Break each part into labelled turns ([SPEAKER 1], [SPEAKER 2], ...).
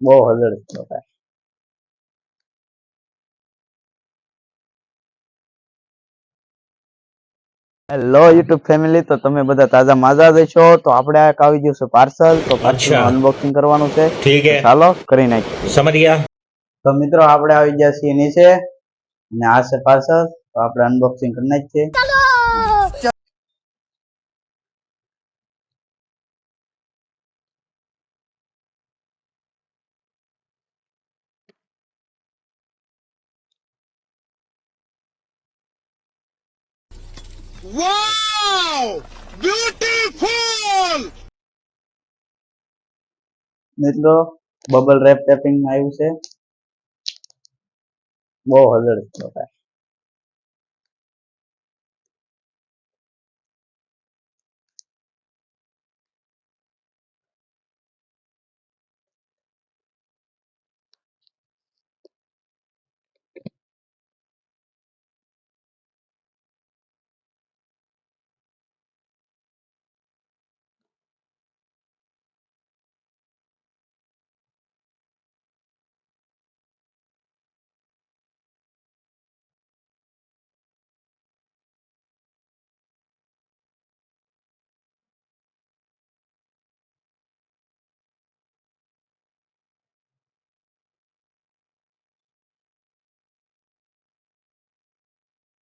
[SPEAKER 1] બહુ હલડ હતા hello YouTube family તો તમે બધા તાજા માજા દેશો તો આપણે એક આવી ગયું છે પાર્સલ તો પાર્સલ અનબોક્સિંગ કરવાનું છે.
[SPEAKER 2] ઠીક છે
[SPEAKER 1] ચાલો કરી નાખીએ.
[SPEAKER 2] સમજ ગયા
[SPEAKER 1] તો મિત્રો આપણે આવી ગયા છીએ નીચે. અને આ છે પાર્સલ તો આપણે અનબોક્સિંગ કરી નાખીએ.
[SPEAKER 3] Wow! બ્યુટીફુલ
[SPEAKER 1] મિત્રો બબલ રેપ ટેપિંગમાં આવ્યું છે. બહુ હલડ છે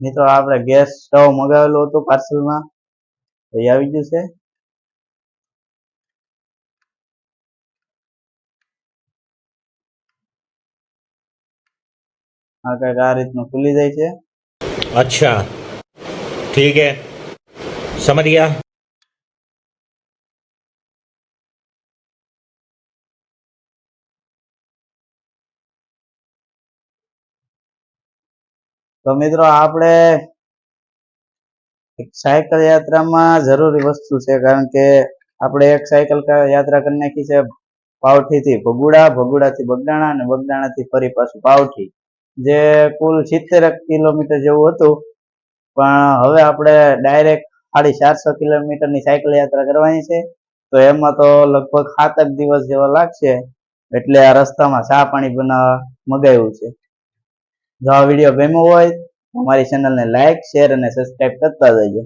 [SPEAKER 1] મિત્રો, આપણે ગેસ સ્ટવ મગાવેલો હતું પાર્સલમાં. તો એ આવી ગયું છે. હા કંઈક આ રીતનું ખુલી જાય છે.
[SPEAKER 2] અચ્છા. ઠીક હે સમજ ગયા?
[SPEAKER 1] તો મિત્રો આપણે સાયકલ યાત્રામાં જરૂરી વસ્તુ છે, કારણ કે આપણે એક સાયકલ યાત્રા કરી નાખી છે પાવઠી થી ભગુડા ભગુડા થી બગદાણા અને બગદાણા થી ફરી પાછું પાવઠી. જે કુલ સિત્તેર કિલોમીટર જેવું હતું, પણ હવે આપણે ડાયરેક્ટ સાડી ચારસો કિલોમીટરની સાયકલ યાત્રા કરવાની છે. તો એમાં તો લગભગ સાત દિવસ જેવા લાગશે, એટલે આ રસ્તામાં ચા પાણી બનાવવા મગાવ્યું છે. જો આ વીડિયો ગમ્યો હોય અમારી અમારી ચેનલને લાઈક શેર અને સબસ્ક્રાઇબ કરતા જજો.